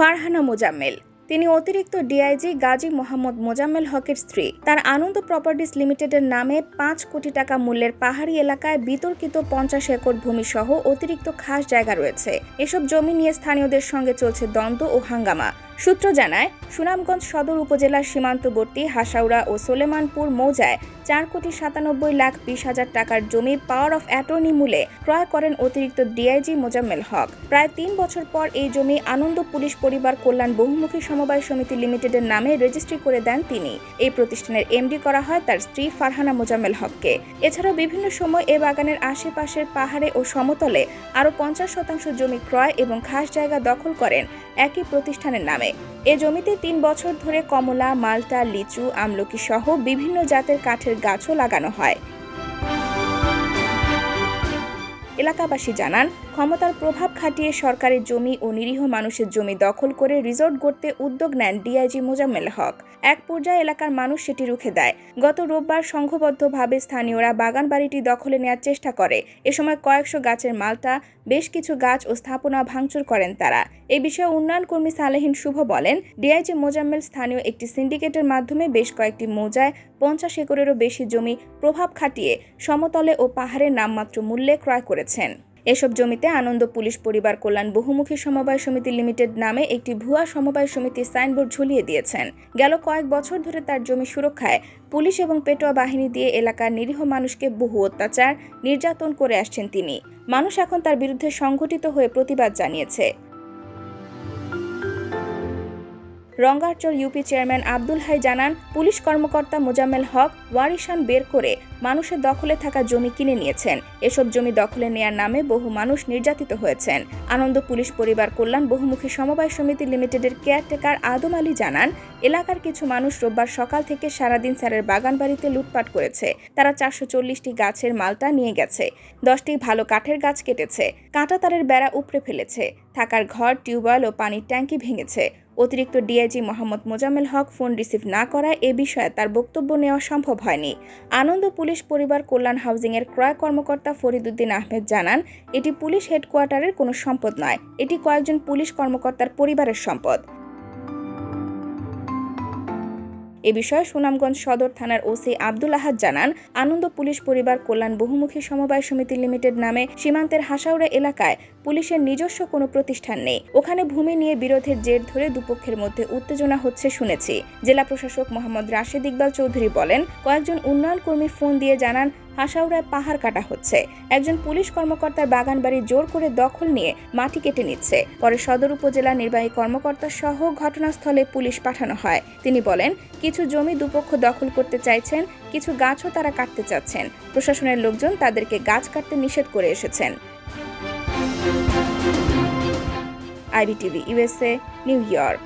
ফারহানা মোজাম্মেল। তিনি অতিরিক্ত ডিআইজি গাজী মোহাম্মদ মোজাম্মেল হকের স্ত্রী। তার আনন্দ প্রপার্টিজ লিমিটেডের নামে পাঁচ কোটি টাকা মূল্যের পাহাড়ি এলাকায় বিতর্কিত পঞ্চাশ একর ভূমি সহ অতিরিক্ত খাস জায়গা রয়েছে। এসব জমি নিয়ে স্থানীয়দের সঙ্গে চলছে দ্বন্দ্ব ও হাঙ্গামা। সূত্র জানায়, সুনামগঞ্জ সদর উপজেলার সীমান্তবর্তী হাসাউড়া ও সোলেমানপুর মৌজায় চার কোটি সাতানব্বই লাখ বিশ হাজার টাকার জমি পাওয়ার অফ অ্যাটর্নি মূল্যে ক্রয় করেন অতিরিক্ত ডিআইজি মোজাম্মেল হক। প্রায় তিন বছর পর এই জমি আনন্দ পুলিশ পরিবার কল্যাণ বহুমুখী সমবায় সমিতি লিমিটেডের নামে রেজিস্ট্রি করে দেন তিনি। এই প্রতিষ্ঠানের এমডি করা হয় তার স্ত্রী ফারহানা মোজাম্মেল হককে। এছাড়াও বিভিন্ন সময় এ বাগানের আশেপাশের পাহাড়ে ও সমতলে আরও পঞ্চাশ শতাংশ জমি ক্রয় এবং খাস জায়গা দখল করেন একই প্রতিষ্ঠানের নামে। এ জমিতে তিন বছর ধরে কমলা মালটা লিচু, আমলকি সহ বিভিন্ন জাতের কাঠের গাছও লাগানো হয়। এলাকাবাসী জানান ক্ষমতার প্রভাব খাটিয়ে সরকারি জমি ও নিরীহ মানুষের জমি দখল করে রিসোর্ট গড়তে উদ্যোগ নেন ডিআইজি মোজাম্মেল হক। এক পর্যায়ে এলাকার মানুষ সেটি রুখে দেয়। গত রোববার সংঘবদ্ধভাবে স্থানীয়রা বাগান বাড়িটি দখলে নেওয়ার চেষ্টা করে। এ সময় কয়েকশো গাছের মালটা, বেশ কিছু গাছ ও স্থাপনা ভাঙচুর করেন তারা। এ বিষয়ে উন্নয়ন কর্মী সালেহীন শুভ বলেন, ডিআইজি মোজাম্মেল স্থানীয় একটি সিন্ডিকেটের মাধ্যমে বেশ কয়েকটি মৌজায় পঞ্চাশ একরেরও বেশি জমি প্রভাব খাটিয়ে সমতলে ও পাহাড়ের নামমাত্র মূল্যে ক্রয় করেছেন। এসব জমিতে আনন্দ পুলিশ পরিবার কল্যাণ বহুমুখী সমবায় সমিতি লিমিটেড নামে একটি ভুয়া সমবায় সমিতি সাইনবোর্ড ঝুলিয়ে দিয়েছেন। গেল কয়েক বছর ধরে তার জমি সুরক্ষায় পুলিশ এবং পেটোয়া বাহিনী দিয়ে এলাকার নিরীহ মানুষকে বহু অত্যাচার, নির্যাতন করে আসছেন তিনি। মানুষ এখন তার বিরুদ্ধে সংঘটিত হয়ে প্রতিবাদ জানিয়েছে। রঙ্গারচর ইউপি চেয়ারম্যান আব্দুল হাই জানান, পুলিশ কর্মকর্তা মোজাম্মেল হক ওয়ারিশান বের করে মানুষের দখলে থাকা জমি কিনে নিয়েছেন। এসব জমি দখলে নেয়ার নামে বহু মানুষ নির্যাতিত হয়েছেন। আনন্দ পুলিশ পরিবার কল্যাণ বহুমুখী সমবায় সমিতি লিমিটেডের কেয়ারটেকার আদম আলী জানান, এলাকার কিছু মানুষ রোববার সকাল থেকে সারাদিন স্যারের বাগান বাড়িতে লুটপাট করেছে। তারা চারশো চল্লিশটি গাছের মালটা নিয়ে গেছে। দশটি ভালো কাঠের গাছ কেটেছে। কাঁটা তারের বেড়া উপড়ে ফেলেছে। থাকার ঘর, টিউবওয়েল ও পানির ট্যাঙ্কি ভেঙেছে। অতিরিক্ত DIG Mohammad Mozammel Haque phone receive না করায় এ বিষয়ে তার বক্তব্য নেওয়া সম্ভব হয়নি। আনন্দ পুলিশ পরিবার কল্যাণ হাউজিংয়ের ক্রয় কর্মকর্তা ফরিদুদ্দিন আহমেদ জানান, এটি পুলিশ হেডকোয়ার্টারের কোনো সম্পদ নয়। এটি কয়েকজন পুলিশ কর্মকর্তার পরিবারের সম্পদ। এ বিষয়ে সুনামগঞ্জ সদর থানার ওসি আব্দুল আহাদ জানান, আনন্দ পুলিশ পরিবার কল্যাণ বহুমুখী সমবায় সমিতি লিমিটেড নামে সীমান্তের হাসাউড়া এলাকায় পুলিশের নিজস্ব কোনো প্রতিষ্ঠান নেই। ওখানে ভূমি নিয়ে বিরোধের জের ধরে দুপক্ষের মধ্যে উত্তেজনা হচ্ছে শুনেছি। জেলা প্রশাসক মোহাম্মদ রাশেদ ইকবাল চৌধুরী বলেন, কয়েকজন উন্নয়ন কর্মী ফোন দিয়ে জানান হাসাউড়ায় পাহাড় কাটা হচ্ছে। একজন পুলিশ কর্মকর্তার বাগান বাড়ি জোর করে দখল নিয়ে মাটি কেটে নিচ্ছে। পরে সদর উপজেলা নির্বাহী কর্মকর্তা সহ ঘটনাস্থলে পুলিশ পাঠানো হয়। তিনি বলেন, কিছু জমি দুপক্ষ দখল করতে চাইছেন, কিছু গাছও তারা কাটতে চাচ্ছেন। প্রশাসনের লোকজন তাদেরকে গাছ কাটতে নিষেধ করে এসেছেন। IBTV USA new York.